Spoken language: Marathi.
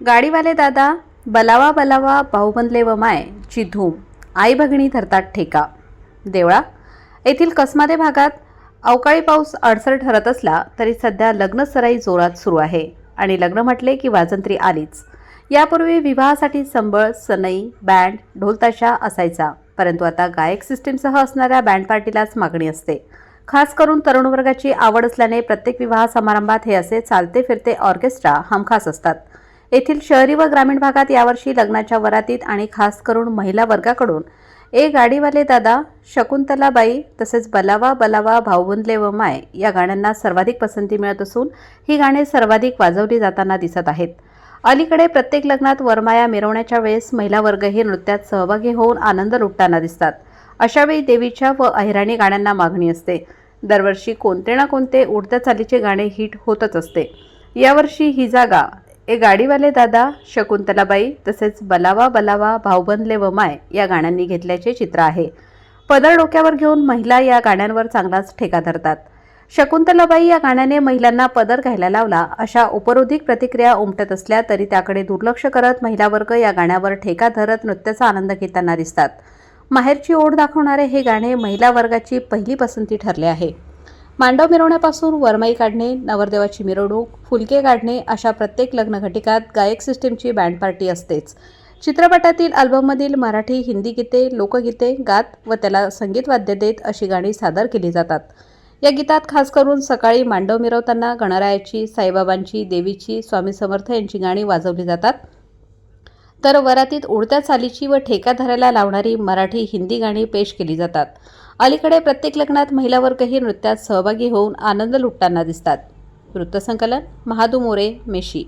गाडीवाले दादा बलावा बलावा भाऊ बनले व माय ची धूम आई भगिणी धरतात ठेका. देवळा येथील कसमादे भागात अवकाळी पाऊस अडसर ठरत असला तरी सध्या लग्न सराई जोरात सुरू आहे आणि लग्न म्हटले की वाजंत्री आलीच. यापूर्वी विवाहासाठी संबळ सनई बँड ढोलताशा असायचा परंतु आता गायक सिस्टीमसह असणाऱ्या बँड पार्टीलाच मागणी असते. खास करून तरुण वर्गाची आवड असल्याने प्रत्येक विवाह समारंभात हे असे चालते फिरते ऑर्केस्ट्रा हमखास असतात. येथील शहरी व ग्रामीण भागात यावर्षी लग्नाच्या वरातीत आणि खास करून महिला वर्गाकडून ए गाडीवाले दादा शकुंतलाबाई तसेच बलावा बलावा भाऊबुंदले व माय या गाण्यांना सर्वाधिक पसंती मिळत असून ही गाणी सर्वाधिक वाजवली जाताना दिसत आहेत. अलीकडे प्रत्येक लग्नात वरमाया मिरवण्याच्या वेळेस महिला वर्गही नृत्यात सहभागी होऊन आनंद लुटताना दिसतात. अशावेळी देवीच्या व अहिराणी गाण्यांना मागणी असते. दरवर्षी कोणते ना कोणते उडत्या चालीचे गाणे हिट होतच असते. यावर्षी ही जागा ए गाडीवाले दादा शकुंतलाबाई तसेच बलावा बलावा भाऊबंदले व माय या गाण्यांनी घेतल्याचे चित्र आहे. पदर डोक्यावर घेऊन महिला या गाण्यांवर चांगलाच ठेका धरतात. शकुंतलाबाई या गाण्याने महिलांना पदर घ्यायला लावला अशा उपरोधिक प्रतिक्रिया उमटत असल्या तरी त्याकडे दुर्लक्ष करत महिला वर्ग या गाण्यावर ठेका धरत नृत्याचा आनंद घेताना दिसतात. माहेरची ओढ दाखवणारे हे गाणे महिला वर्गाची पहिली पसंती ठरले आहे. मांडव मिरवण्यापासून वरमाई काढणे नवरदेवाची मिरवणूक फुलके काढणे अशा प्रत्येक लग्न घटिकात गायक सिस्टीमची बँड पार्टी असतेच. चित्रपटातील अल्बममधील मराठी हिंदी गीते लोकगीते गात व त्याला संगीत वाद्य देत अशी गाणी सादर केली जातात. या गीतात खास करून सकाळी मांडव मिरवताना गणरायाची साईबाबांची देवीची स्वामी समर्थ यांची गाणी वाजवली जातात. तर वरातीत उडत्या चालीची व ठेका धरायला लावणारी मराठी हिंदी गाणी पेश केली जातात. अलीकडे प्रत्येक लग्नात महिला वर्गही नृत्यात सहभागी होऊन आनंद लुटताना दिसतात. वृत्तसंकलन महादू मोरे मेशी.